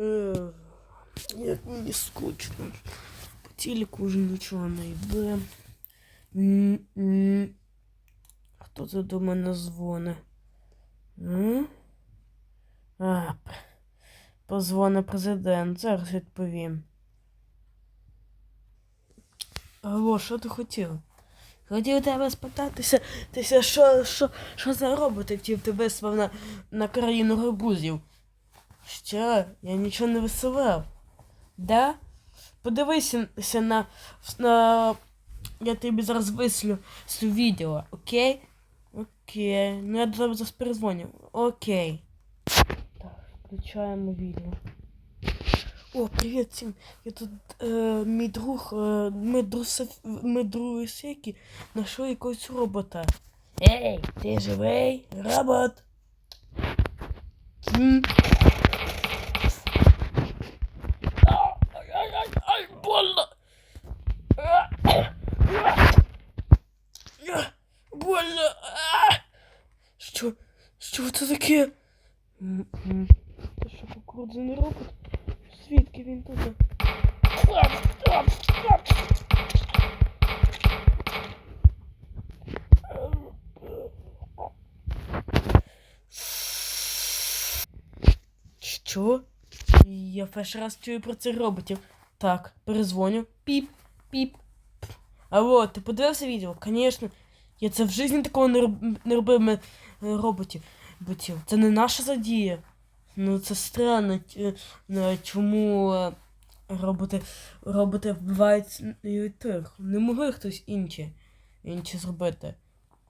Е, Як мені скучно. По телеку вже нічого не йде. Хто це до мене дзвони? М? А, позвони президент, зараз відповім. Алло, що ти хотів? Хотів тебе спитатися, тися, що, що, що за роботи хотів ти вислав на, на країну гарбузів. Що? Я нічого не висилав. Да? Подивися на, на. Я тобі зараз вислю з відео, окей? Окей. Ну я до тебе зараз перезвоню. Окей. Так, включаємо відео. О, привіт всім. Я тут е, мій друг, е, ми друг ми друг Секі знайшли якогось робота. Ей, ти живий? Робот. М ай, ай, ай, больно. А, Больно. А! Що? Що це таке? Це що кукурудзяний робот? Звідки він тут? Що? Я перший раз чую про цих роботів. Так, перезвоню. Піп, піп. Алло, ти подивився відео? Звісно. Я це в житті такого не, роб... не робив е, роботів. Ботів. Це не наша задія. Ну це странно. е, Чому е, роботи, роботи вбивають е, тих? Не могли хтось інші, інші зробити.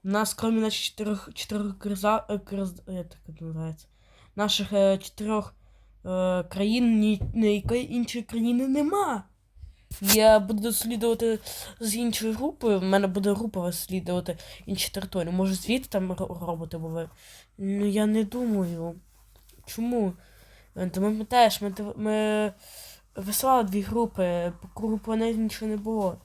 У нас, крім наших чотирьох, чотирьох криза, е, криз, е, це називається, наших е, чотирьох е, країн, ні, ніякої іншої країни нема. Я буду досліджувати з іншою групою, в мене буде група розслідувати інші території. Може звідти там ро- роботи були? Ну я не думаю. Чому? Ти пам'ятаєш, ми, ми висилали дві групи, по кругу планети нічого не було.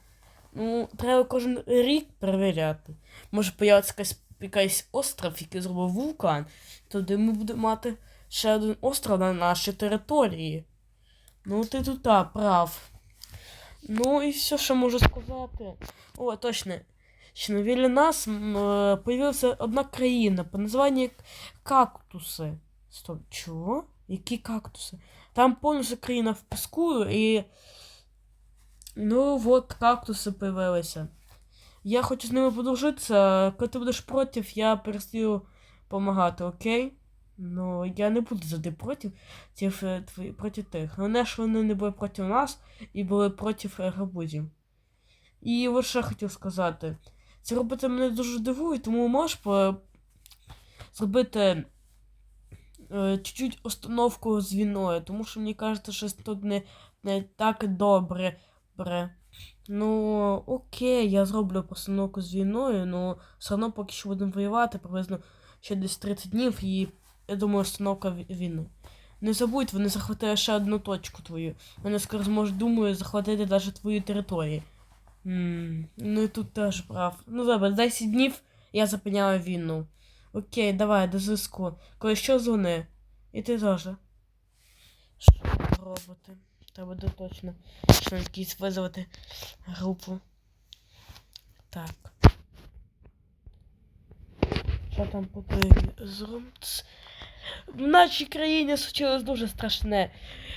Ну, треба кожен рік перевіряти. Може появиться якась, якийсь остров, який зробив вулкан, тоді ми будемо мати ще один остров на нашій території. Ну, ти тут та, прав. Ну і все, що можу сказати. О, точно. Що на вілі нас е, появилася одна країна по названню Кактуси. Стоп, чого? Які кактуси? Там повністю країна в піску і. Ну, от кактуси появилися. Я хочу з ними подружитися. Коли ти будеш проти, я перестаю допомагати, окей? Ну, я не буду завжди проти тих, е, проти тих. Головне, що вони не були проти нас і були проти е. І от я хотів сказати. Ці роботи мене дуже дивують, тому можеш по... зробити е, чуть-чуть остановку з війною, тому що мені кажеться, що тут не, не так добре. Бре. Ну, окей, я зроблю постановку з війною, але все одно поки що будемо воювати приблизно ще десь 30 днів, і я думаю, остановка ві- війни. Не забудь, вони захватили ще одну точку твою. Вони скоро зможуть, думаю, захватити навіть твою територію. М, Ну і тут теж прав. Ну добре, 10 днів я зупиняю війну. Окей, давай, до зв'язку. Коли що дзвони. І ти теж. Що роботи? Треба буде точно. Що якісь визвати групу. Так. Що там по телевізору? Ц- В нашій країні случилось дуже страшне.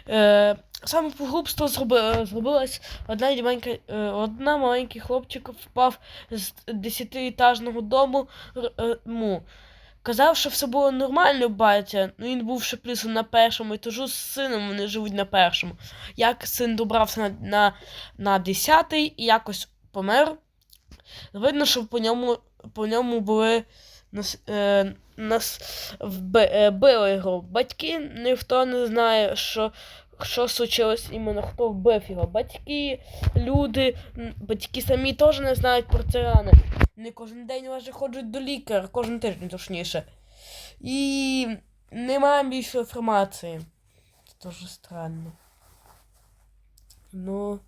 Е, саме погубство зроби, зробилось одна маленька, е, одна маленький хлопчик впав з десятиетажного дому. е, му. Казав, що все було нормально, батя. Ну він був ще плюс на першому етажу з сином, вони живуть на першому. Як син добрався на, на, на десятий і якось помер. Видно, що по ньому, по ньому були нас, е, нас вби, е, його. Батьки ніхто не знає, що, що случилось іменно, хто вбив його. Батьки, люди, батьки самі теж не знають про це рани. Не кожен день вже ходять до лікаря, кожен тиждень точніше. І немає більше інформації. Це дуже странно. Ну.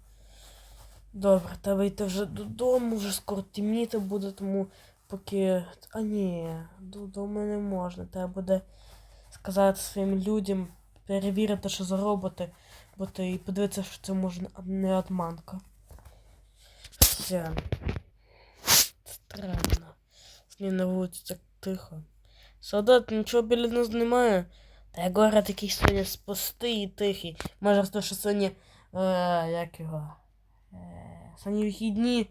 Добре, йти вже додому, вже скоро темніти буде, тому поки. А ні, додому не можна. Треба буде сказати своїм людям перевірити, що за роботи, бо ти і подивитися, що це може не обманка. Все. Странно. Сні на вулиці так тихо. Солдат нічого біля нас немає. Та говорю, такий сьогодні спустий і тихий. Може, хто що сьогодні. Е, як його? Е, сьогодні вихідні.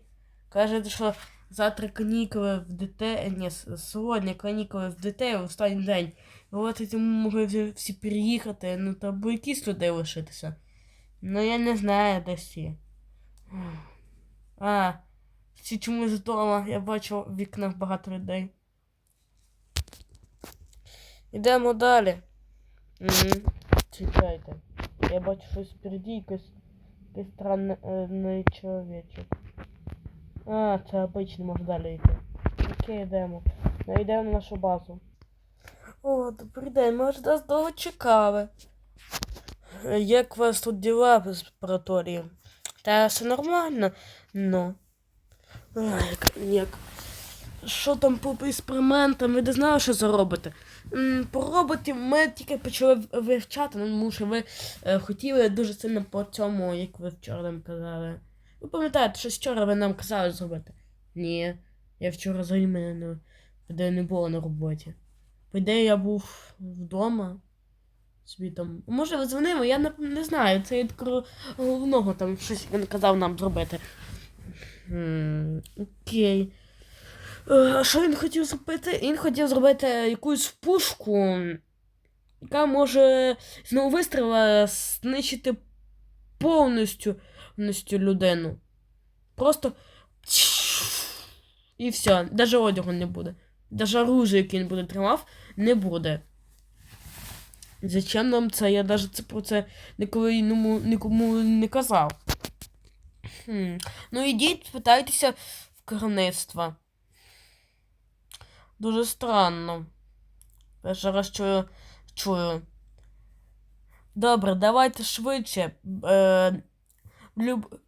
Каже, що завтра канікули в ДТ. Ні, сьогодні канікули в ДТ в останній день. От і тому могли всі, переїхати, ну та бо якісь людей лишитися. Ну я не знаю, де всі. А, всі чомусь вдома. Я бачу в вікнах багато людей. Ідемо далі. Угу. Чекайте. Я бачу щось впереді, якийсь странний е, чоловічок. А, це обичний, може далі йти. Окей, йдемо. Ну, йдемо на нашу базу. О, добрий день, ми ж нас довго чекали. Е, Як у вас тут діла з препараторією? Та все нормально, ну. Ой, як, як. Що там по експериментам? Ви не знали, що? М, Про роботів ми тільки почали вивчати, тому що ви е, хотіли дуже сильно по цьому, як ви вчора нам казали. Ви пам'ятаєте, що вчора ви нам казали зробити? Ні, я вчора взагалі мене не, де не було на роботі. По ідеї я був вдома. Собі там. Може, ви дзвонили, я не, не знаю. Це від головного там щось він казав нам зробити. Окей. Е, Що він хотів зробити? Він хотів зробити якусь пушку, яка може з одного вистріла знищити повністю людину. Просто. І все. Навіть одягу не буде. Навіть оружие, яке він буде тримав, не буде. Зачем нам це? Я навіть про це ніколи нікому, нікому не казав. Хм. Ну ідіть, питайтеся в керівництва. Дуже странно. Перший раз чую. чую. Добре, давайте швидше. Е, люб...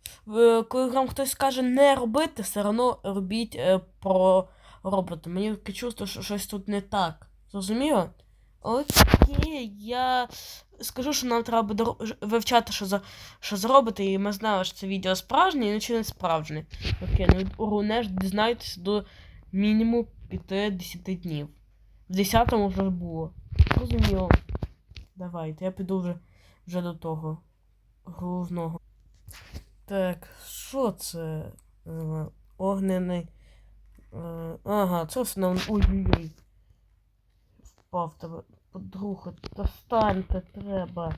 коли вам хтось скаже не робити, все одно робіть е, про робота. Мені таке чувство, що щось тут не так. Зрозуміло? Окей, я скажу, що нам треба буде вивчати, що за, що за роботи, і ми знаємо, що це відео справжнє, і не справжнє. Окей, ну головне дізнайтеся до мінімум 5-10 днів. В 10-му вже було. Зрозуміло. Давайте, я піду вже, вже до того головного. Так, що це? Огнений. Е, ага, це основне. Ой-ой-ой. Впав тебе. Подруга, достаньте треба.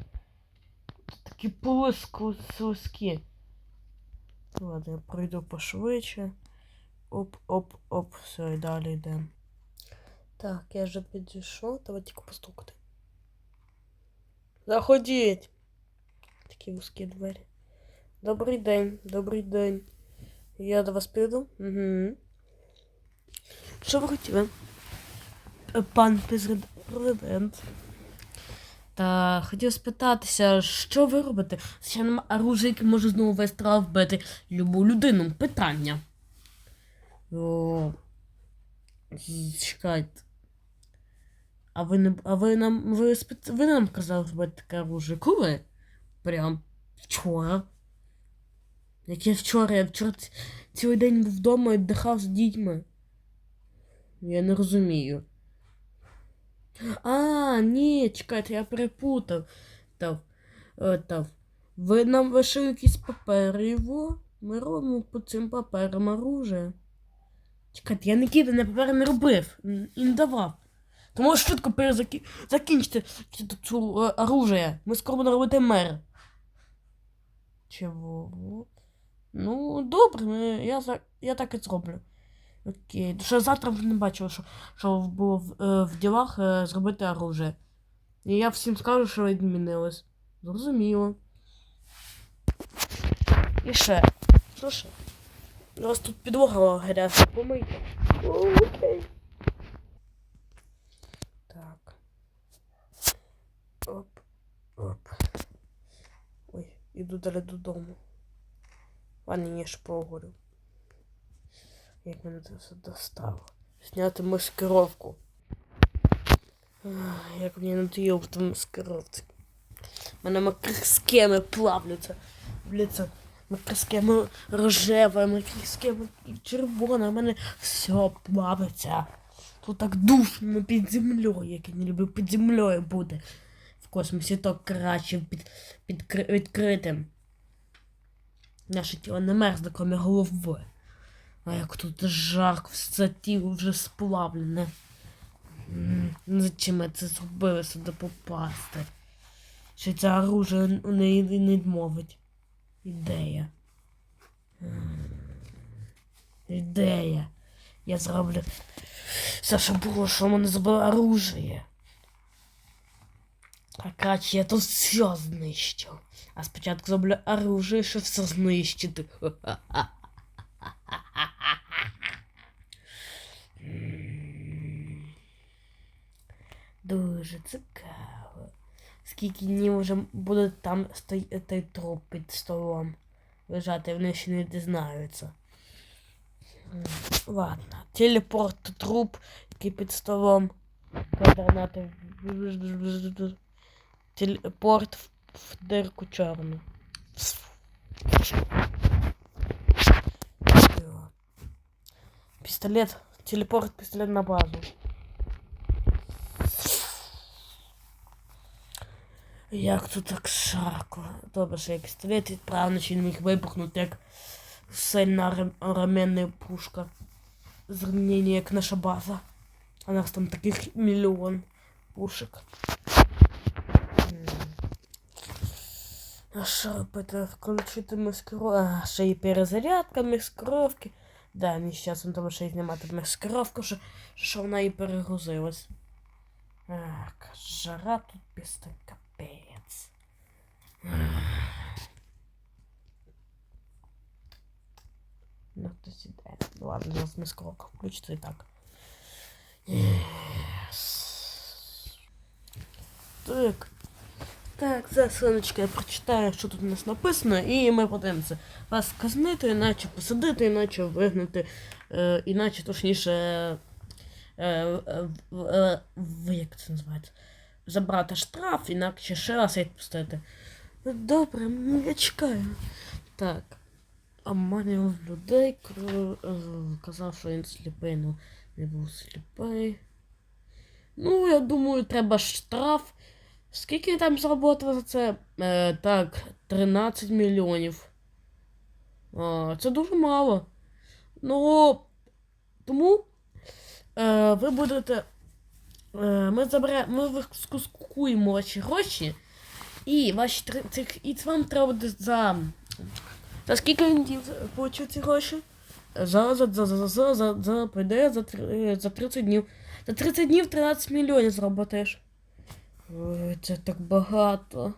Такі полиску слизькі. Ладно, я пройду пошвидше. Оп, оп, оп, все, і далі йдемо. Так, я вже підійшов, давай тільки постукати. Заходіть. Такі вузькі двері. Добрий день, добрий день. Я до вас піду. Угу. Що ви хотіли? Е, Пан президент. Та хотів спитатися, що ви робите? Ще нема оружия, яке може знову весь трав вбити любу людину. Питання. О, чекайте. А ви не. А ви нам. Ви, ви нам казали зробити таке оружие. Коли? Прям вчора. Яке вчора? Я вчора цілий день був вдома і віддихав з дітьми. Я не розумію. А, ні, чекайте, я перепутав. Тав. Е, Тав. Ви нам лишили якісь папери його. Ми робимо по цим паперам оружие. Чекайте, я нікіди на папери не робив і не давав. Тому швидко перезаки... закінчити цю е, оружие. Ми скоро будемо робити мер. Чого? Ну, добре, я, я так і зроблю. Окей. Що завтра вже не бачив, що, що було в, е, в ділах е, зробити оружие. І я всім скажу, що ви змінились. Зрозуміло. І ще. Що? У вас тут підлога грязна, помийте. Окей. Так. Оп. Оп. Ой, іду далі додому. Ладно, я ще поговорю. Як мене це все достало. Зняти маскировку. Як мені надоїло в маскировці. мене макросхеми плавляться. Бліться. Макросхема рожева, макросхема червона, в мене все плавиться. Тут так душно під землею, як я не люблю під землею буде. В космосі то краще під, під кри- відкритим. Наше тіло не мерзне, крім голови. А як тут жарко, все тіло вже сплавлене. М, Зачем я це зробили сюди попасти? Що це оружие у неї не відмовить. Ідея. Ідея. Я зроблю все, що було, що мене забило оружие. А краще я тут все знищу. А спочатку зроблю оружие, щоб все знищити. М. Дуже цікаво. Скільки днів вже буде там стой- той труп під столом лежати, вони ще не дізнаються. М, Ладно. Телепорт труп, який під столом. Координати. Телепорт в, в дирку чорну. Пістолет. Телепорт, пістолет на базу. Як тут так жарко. Добре, що я пістолет відправив, чи не міг вибухнути, як сильна рем- пушка. Зрівняння, як наша база. А нас там таких мільйон пушек. М. А що робити? Включити маскировку. А, ще і перезарядка маскировки. Да, не зараз він тому ще й знімати маскировку, що, що вона і перегрузилась. Так, жара тут після капець. Ну, хтось іде. Ну ладно, зараз маскировка включиться і так. Yes. Так. Так, зараз сонечко я прочитаю, що тут у нас написано, і ми подивимося. Вас казнити, іначе посадити, іначе вигнати, е, іначе точніше. Е, е, е, як це називається? Забрати штраф, інакше ще раз відпустити. Добре, ну, я чекаю. Так. Обманював людей, казав, що він сліпий, ну не був сліпий. Ну, я думаю, треба штраф. Скільки там заработали за це? Е, так, 13 мільйонів. А, це дуже мало. Ну, тому е, ви будете. Е, ми заберемо, ми скускуємо ваші гроші. І ваші цих, і це вам треба буде за. За скільки він получив ці гроші? За, за, за, за, за, за, за, прийде за, за 30 днів. За 30 днів 13 мільйонів заработаєш. Ой, це так багато.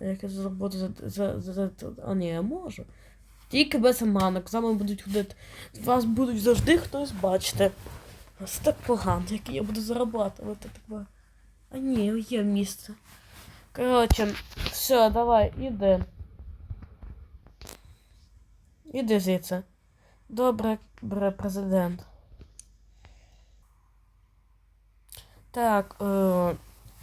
Як я заработаю за, за, за, за, за... А ні, я можу. Тільки без манок, з вами будуть ходити. Вас будуть завжди хтось бачити. Це так погано, як я буду зарабатувати. Так. А ні, є місце. Коротше, все, давай, іди. Іди звідси. Добре, бре, президент. Так, е,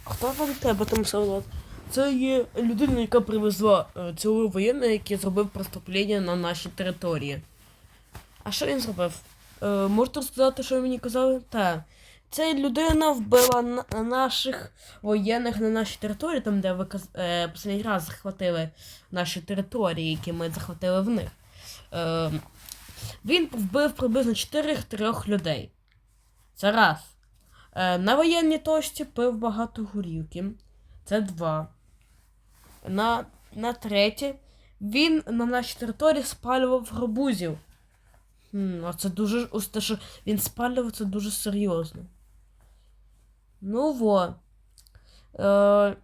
хто вам тебе там солдат? Це є людина, яка привезла е, цього воєнного, який зробив преступлення на нашій території. А що він зробив? Е, можете розказати, що ви мені казали? Так. Ця людина вбила на- наших воєнних на нашій території, там, де ви е, останній раз захватили наші території, які ми захватили в них. Е, він вбив приблизно 4-3 людей. Це раз. Е, на воєнній точці пив багато горілки. Це два. На, на третє. Він на нашій території спалював гарбузів. Хм, а це дуже. Те, що він спалював, це дуже серйозно. Ну во. Е,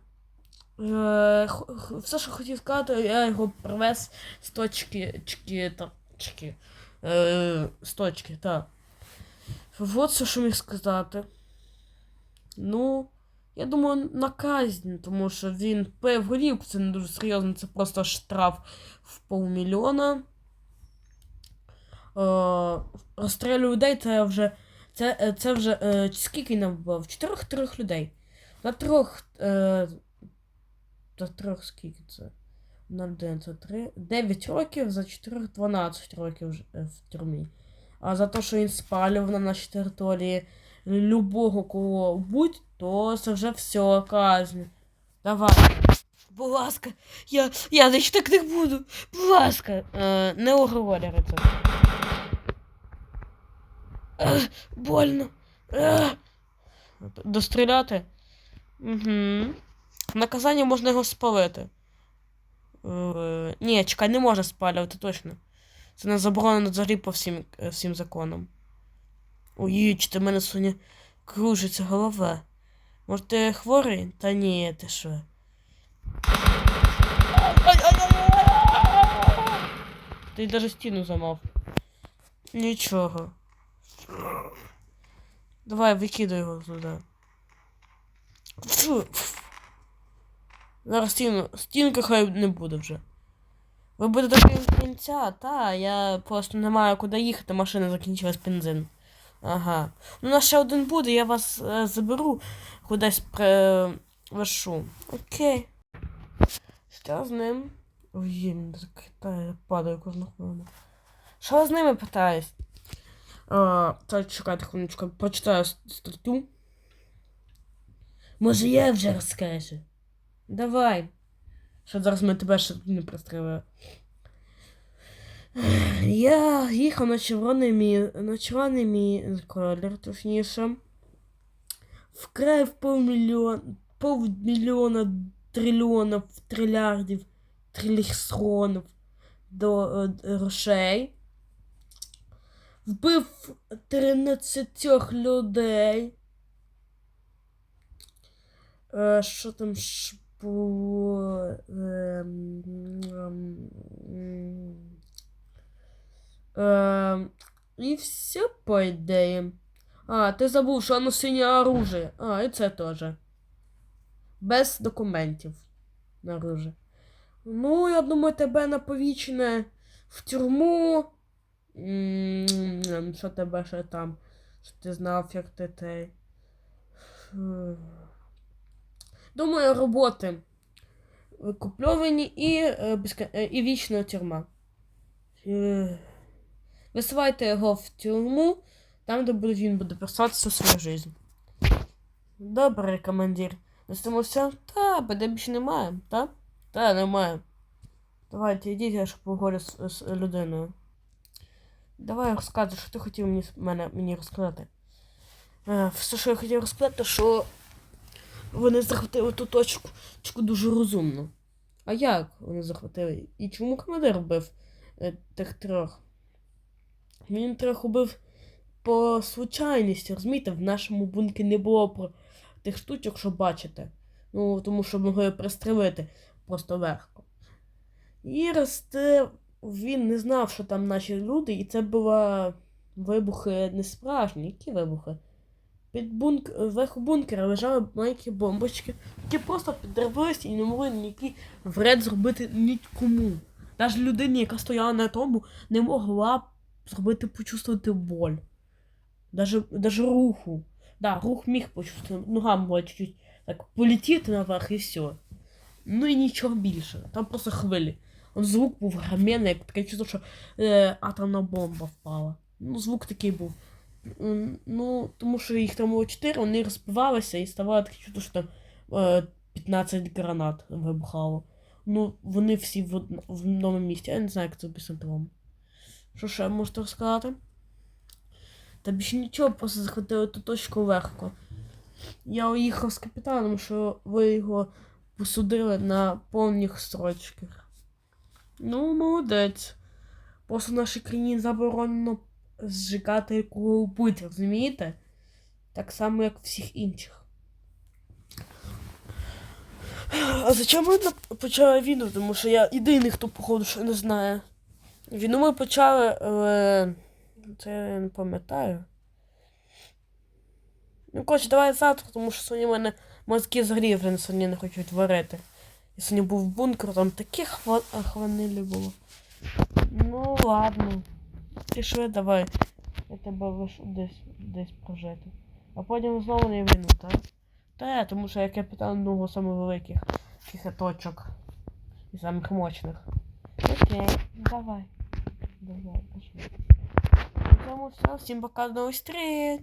е, все, що хотів сказати, я його привез з точки. Чки, та, чки. Е, з точки, так. Вот все, що міг сказати. Ну, я думаю, на казнь, тому що він пив горілку, це не дуже серйозно, це просто штраф в півмільйона. Е, розстрілю людей це вже. Це, е, це вже. Е, скільки нам вбив? Чотирьох трьох людей. За трьох. Е, Та трьох скільки це? На один це три. 9 років, за 4 12 років ж- е, в тюрмі. А за те, що він спалював на нашій території любого кого будь, то це вже все, казнь. Давай. Будь ласка, я, я більше так не буду. Будь ласка. Е, не оговорюйте це. Ех, больно. Ех. Достріляти? Угу. Наказання можна його спалити. Е, ні, чекай, не можна спалювати точно. Це не заборонено взагалі по всім, е, всім законам. Ой, ти в мене Соня кружиться голова. Може ти хворий? Та ні, ти що? Ти навіть стіну замав. Нічого. Давай, викидай його туди. Фу. Зараз стіну. Стінка хай не буде вже. Ви будете до кінця, та, я просто не маю куди їхати, машина закінчилась бензин. Ага. Ну, у нас ще один буде, я вас е, заберу, кудись привешу. Окей. Що з ним? Ой, закитає, падає кожну хвилину. Що з ними питаюсь? А, так, чекайте хвилиночку, почитаю статтю. Може я вже розкажу? Давай. Що зараз ми тебе ще не пристрелили. Я їхав на червоний мі... на червоний мі... колір, точніше. Вкрав півмільйон... півмільйона трильйонів трильярдів трильйонів до е, грошей. Вбив 13 людей. Е, що там ж було? Ем, і все, по ідеї. А, ти забув, що воно синє оружие. А, і це теж. Без документів на оружие. Ну, я думаю, тебе наповічне в тюрму. Що тебе ще там? Що ти знав, як ти те. Думаю, роботи викупльовані і, е, е, і вічна тюрма. Висилайте його в тюрму, там, де буде, він буде просуватися свою життя. Добре, командир. На цьому все? Та, буде більше немає, та? Та, немає. Давайте, йдіть, я ж поговорю з, з людиною. Давай розказуй, що ти хотів мені, мене, мені розказати. Е, все, що я хотів розказати, що вони захватили ту точку, точку дуже розумно. А як вони захватили? І чому командир вбив е, тих трьох? Він трьох убив по случайності, розумієте, в нашому бункері не було про тих штучок, що бачите. Ну, тому що могли пристрелити просто легко. І росте, він не знав, що там наші люди, і це були вибухи не справжні. Які вибухи? Під бунк... Зверху бункера лежали маленькі бомбочки, які просто підривалися і не могли ніякий вред зробити нікому. Навіть людині, яка стояла на тому, не могла зробити почувствувати боль. Даже, даже руху. Да, рух міг почувствувати, нога могла чуть-чуть так полетіти наверх і все. Ну і нічого більше. Там просто хвилі. Он звук був громенний, як таке чувство, що е, атомна бомба впала. Ну, звук такий був. Ну, тому що їх там було 4, вони розбивалися і ставало таке чудо, що там е, 15 гранат вибухало. Ну, вони всі в, одно- в одному місці. Я не знаю, як це об'яснити вам. Що ще можете розказати? Та більше нічого, просто захватили ту точку легко. Я уїхав з капітаном, що ви його посудили на повних строчках. Ну, молодець. Просто в нашій країні заборонено зжигати вбити, розумієте? Так само, як всіх інших. А зачем на- почали війну? Тому що я єдиний, хто, походу, що не знає. Війну ми почали. Але... Це я не пам'ятаю. Ну, коротше, давай завтра, тому що сьогодні в мене мозки взагалі вже сьогодні не хочуть варити. Я сьогодні був в бункері, там таке хва... хванилі було. Ну ладно. Пішли, давай. Я тебе лишу десь десь прожити. А потім знову на війну, так? Та, тому що я капітан одного самих великих таких. І самых мощных. Окей, давай. Давай, пошли. Цьому все. Всім пока, до новых встреч.